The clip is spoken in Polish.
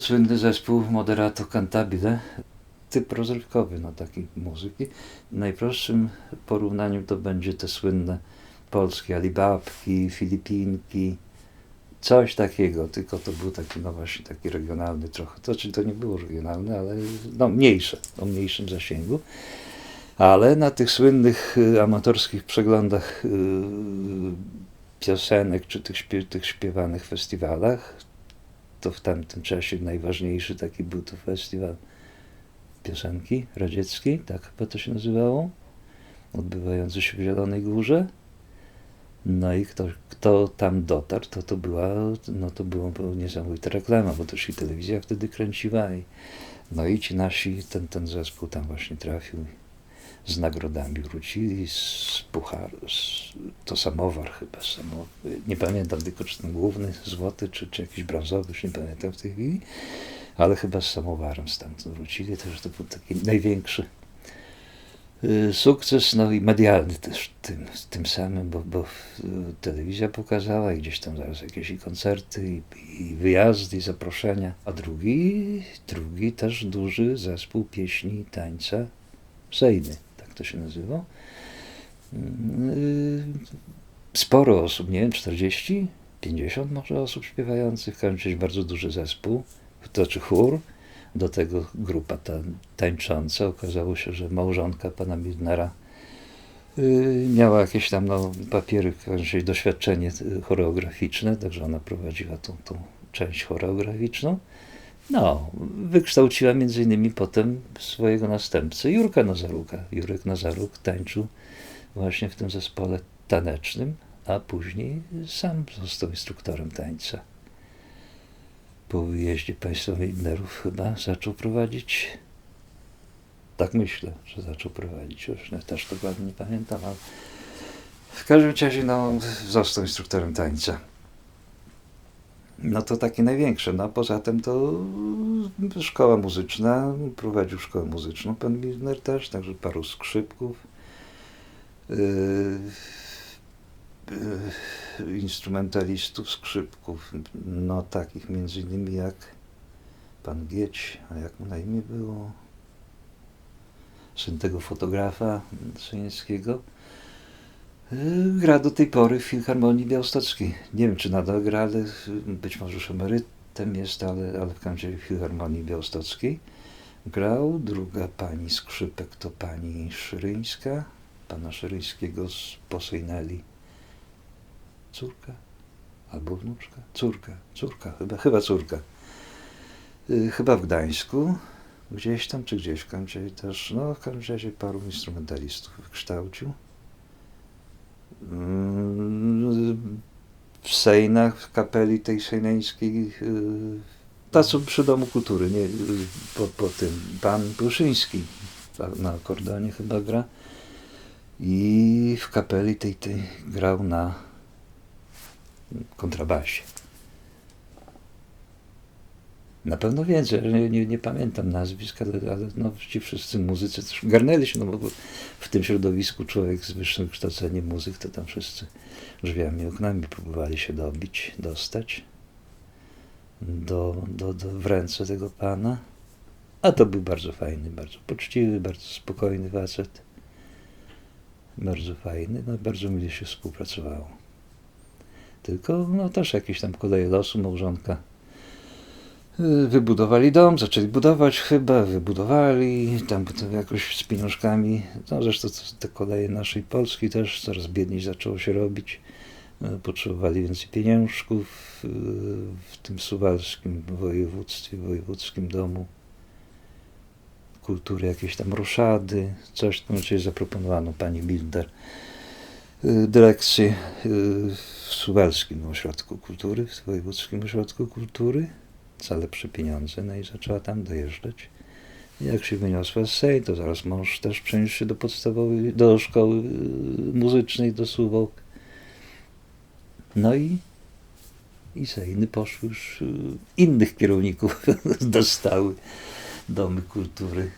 Słynny zespół Moderato Cantabile, typ rozrywkowy no, takiej muzyki. Najprostszym porównaniem to będzie te słynne polskie Alibabki, Filipinki, coś takiego, tylko to był taki, no właśnie, taki regionalny trochę. To znaczy to nie było regionalne, ale no mniejsze, o mniejszym zasięgu. Ale na tych słynnych y, amatorskich przeglądach y, piosenek, czy tych, śpie, tych śpiewanych festiwalach, to w tamtym czasie najważniejszy taki był to festiwal piosenki radzieckiej, tak chyba to się nazywało, odbywający się w Zielonej Górze. No i kto, kto tam dotarł, to to była, no to była niesamowita reklama, bo też i telewizja wtedy kręciła i no i ci nasi, ten, ten zespół tam właśnie trafił z nagrodami wrócili, z puchar, z, to samowar chyba, samowar, nie pamiętam tylko czy ten główny złoty, czy, czy jakiś brązowy, już nie pamiętam w tej chwili, ale chyba z samowarem stamtąd wrócili, też to był taki największy y, sukces, no i medialny też tym, tym samym, bo, bo telewizja pokazała i gdzieś tam zaraz jakieś i koncerty, i, i wyjazdy, i zaproszenia, a drugi, drugi też duży zespół pieśni i tańca Sejny, to się nazywa. Yy, Sporo osób, nie wiem, 40, 50 może osób śpiewających, w bardzo duży zespół, to czy chór, do tego grupa ta, tańcząca. Okazało się, że małżonka pana Milnera yy, miała jakieś tam no, papiery, razie doświadczenie choreograficzne, także ona prowadziła tą, tą część choreograficzną. No, wykształciła między innymi potem swojego następcę, Jurka Nazaruka. Jurek Nazaruk tańczył właśnie w tym zespole tanecznym, a później sam został instruktorem tańca. Po wyjeździe państwa Widnerów chyba zaczął prowadzić, tak myślę, że zaczął prowadzić, już też dokładnie nie pamiętam, ale w każdym razie no, został instruktorem tańca. No to takie największe. No poza tym to szkoła muzyczna, prowadził szkołę muzyczną pan Milner też, także paru skrzypków, yy, yy, instrumentalistów, skrzypków, no takich między innymi jak pan Gieć, a jak mu na imię było, syn tego fotografa Syńskiego. Gra do tej pory w Filharmonii Białostockiej. Nie wiem, czy nadal gra, ale być może już emerytem jest, ale, ale w razie w Filharmonii Białostockiej grał. Druga pani skrzypek to pani Szyryńska, pana Szyryńskiego z Posejneli. Córka? Albo wnuczka? Córka, córka, chyba, chyba córka. Yy, chyba w Gdańsku, gdzieś tam, czy gdzieś w każdym też, no w każdym razie paru instrumentalistów wykształcił w Sejnach, w kapeli tej sejneńskiej, ta co przy Domu Kultury, nie, po, po tym, pan Pruszyński na akordeonie chyba gra i w kapeli tej, tej grał na kontrabasie. Na pewno więcej, nie, nie, nie pamiętam nazwisk, ale, ale no, ci wszyscy muzycy też garnęli się, no bo w tym środowisku człowiek z wyższym wykształceniem muzyk, to tam wszyscy drzwiami, oknami próbowali się dobić, dostać do, do, do, w ręce tego pana. A to był bardzo fajny, bardzo poczciwy, bardzo spokojny facet. Bardzo fajny, no bardzo mi się współpracowało. Tylko no też jakieś tam koleje losu, małżonka Wybudowali dom, zaczęli budować chyba, wybudowali, tam potem jakoś z pieniążkami, no zresztą te koleje naszej Polski też coraz biedniej zaczęło się robić. E, potrzebowali więcej pieniążków e, w tym suwalskim województwie, wojewódzkim domu. Kultury, jakieś tam roszady, coś tam, czyli zaproponowano pani Bilder dyrekcję w Suwalskim Ośrodku Kultury, w Wojewódzkim Ośrodku Kultury za lepsze pieniądze, no i zaczęła tam dojeżdżać. Jak się wyniosła z Sej, to zaraz mąż też przeniósł się do podstawowej, do szkoły y, muzycznej, do Suwałk. No i, i Sejny poszły już y, innych kierowników, dostały domy kultury